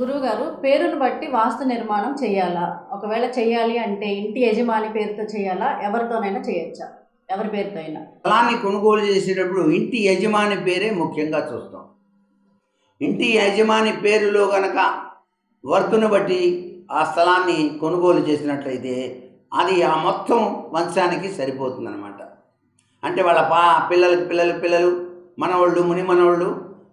గురువుగారు పేరును బట్టి వాస్తు నిర్మాణం చేయాలా? ఒకవేళ చేయాలి అంటే ఇంటి యజమాని పేరుతో చేయాలా? ఎవరితోనైనా చేయొచ్చా? ఎవరి పేరుతో అయినా స్థలాన్ని కొనుగోలు చేసేటప్పుడు ఇంటి యజమాని పేరే ముఖ్యంగా చూస్తాం. ఇంటి యజమాని పేరులో గనక వర్తును బట్టి ఆ స్థలాన్ని కొనుగోలు చేసినట్లయితే అది ఆ మొత్తం వంశానికి సరిపోతుందన్నమాట. అంటే వాళ్ళ పా పిల్లలకి పిల్లలు పిల్లలు మనవాళ్ళు ముని మనవాళ్ళు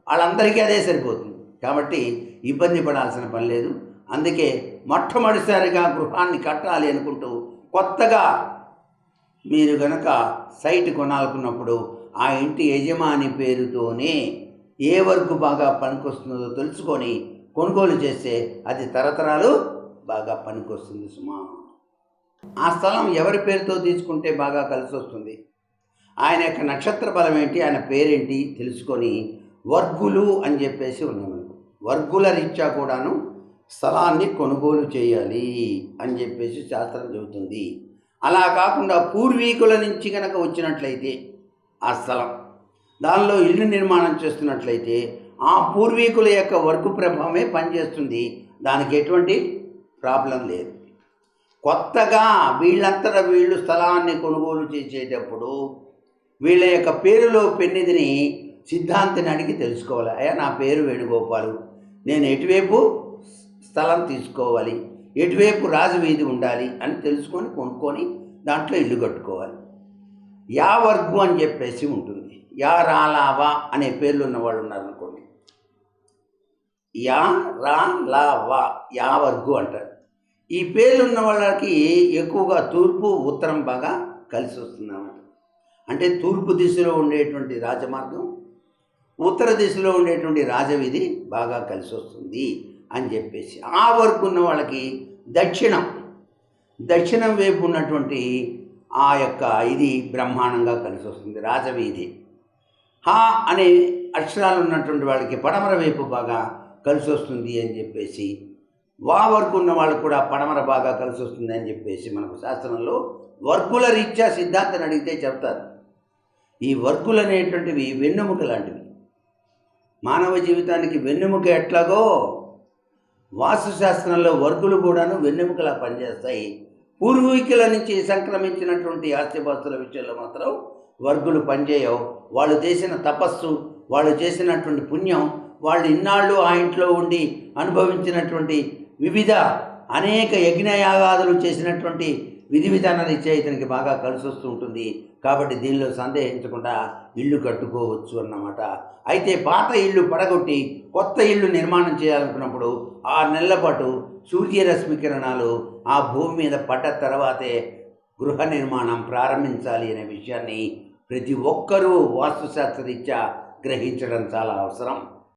వాళ్ళందరికీ అదే సరిపోతుంది. కాబట్టి ఇబ్బంది పడాల్సిన పని లేదు. అందుకే మొట్టమొదటిసారిగా గృహాన్ని కట్టాలి అనుకుంటూ కొత్తగా మీరు గనక సైట్ కొనాలనుకున్నప్పుడు ఆ ఇంటి యజమాని పేరుతోనే ఏ వరకు బాగా పనికొస్తుందో తెలుసుకొని కొనుగోలు చేస్తే అది తరతరాలు బాగా పనికొస్తుంది సుమా. ఆ స్థలం ఎవరి పేరుతో తీసుకుంటే బాగా కలిసి వస్తుంది ఆయన యొక్క నక్షత్ర బలం ఏంటి? ఆయన పేరేంటి? తెలుసుకొని వర్గులు అని చెప్పేసి ఉన్నాయి వర్గుల రీత్యా కూడాను స్థలాన్ని కొనుగోలు చేయాలి అని చెప్పేసి శాస్త్రం చెబుతుంది. అలా కాకుండా పూర్వీకుల నుంచి కనుక వచ్చినట్లయితే ఆ స్థలం దానిలో ఇల్లు నిర్మాణం చేస్తున్నట్లయితే ఆ పూర్వీకుల యొక్క వర్క్ ప్రభావమే పనిచేస్తుంది. దానికి ఎటువంటి ప్రాబ్లం లేదు. కొత్తగా వీళ్ళంతటా వీళ్ళు స్థలాన్ని కొనుగోలు చేసేటప్పుడు వీళ్ళ యొక్క పేరులో పెన్నిదిని సిద్ధాంతిని అడిగి తెలుసుకోవాలి. అయ్యా నా పేరు వేణుగోపాలు. నేను ఎటువైపు స్థలం తీసుకోవాలి ఎటువైపు రాజవీధి ఉండాలి అని తెలుసుకొని కొనుక్కొని దాంట్లో ఇల్లు కట్టుకోవాలి. యా వర్గు అని చెప్పేసి ఉంటుంది. యా రాలావా అనే పేర్లు ఉన్నవాళ్ళు ఉన్నారనుకోండి యా రా లా వా యా వర్గు అంటారు. ఈ పేర్లు ఉన్న వాళ్ళకి ఎక్కువగా తూర్పు ఉత్తరం బాగా కలిసి వస్తుందన్నమాట. అంటే తూర్పు దిశలో ఉండేటువంటి రాజమార్గం ఉత్తర దిశలో ఉండేటువంటి రాజవీధి బాగా కలిసి వస్తుంది అని చెప్పేసి. ఆ వరకు ఉన్న వాళ్ళకి దక్షిణం దక్షిణం వైపు ఉన్నటువంటి ఆ యొక్క ఇది బ్రహ్మాండంగా కలిసి వస్తుంది రాజవీధి హా అనే అక్షరాలు ఉన్నటువంటి వాళ్ళకి పడమర వైపు బాగా కలిసి వస్తుంది అని చెప్పేసి వా వరకు ఉన్న వాళ్ళకు కూడా పడమర బాగా కలిసి వస్తుంది అని చెప్పేసి మనకు శాస్త్రంలో వర్కుల రీత్యా సిద్ధాంతం అడిగితే చెప్తారు. ఈ వర్కులు అనేటువంటివి వెన్నెముక లాంటివి. మానవ జీవితానికి వెన్నెముక ఎట్లాగో వాస్తుశాస్త్రంలో వర్గులు కూడాను వెన్నెముకలా పనిచేస్తాయి. పూర్వీకుల నుంచి సంక్రమించినటువంటి ఆస్తిపాస్తుల విషయంలో మాత్రం వర్గులు పనిచేయవు. వాళ్ళు చేసిన తపస్సు వాళ్ళు చేసినటువంటి పుణ్యం వాళ్ళు ఇన్నాళ్ళు ఆ ఇంట్లో ఉండి అనుభవించినటువంటి వివిధ అనేక యజ్ఞయాగాదులు చేసినటువంటి విధి విధానాలు ఇచ్చే ఇతనికి బాగా కలిసి వస్తూ ఉంటుంది. కాబట్టి దీనిలో సందేహించకుండా ఇల్లు కట్టుకోవచ్చు అన్నమాట. అయితే పాత ఇల్లు పడగొట్టి కొత్త ఇల్లు నిర్మాణం చేయాలనుకున్నప్పుడు ఆరు నెలల పాటు సూర్యరశ్మి కిరణాలు ఆ భూమి మీద పడ్డ తర్వాతే గృహ నిర్మాణం ప్రారంభించాలి అనే విషయాన్ని ప్రతి ఒక్కరూ వాస్తుశాస్త్రరీత్యా గ్రహించడం చాలా అవసరం.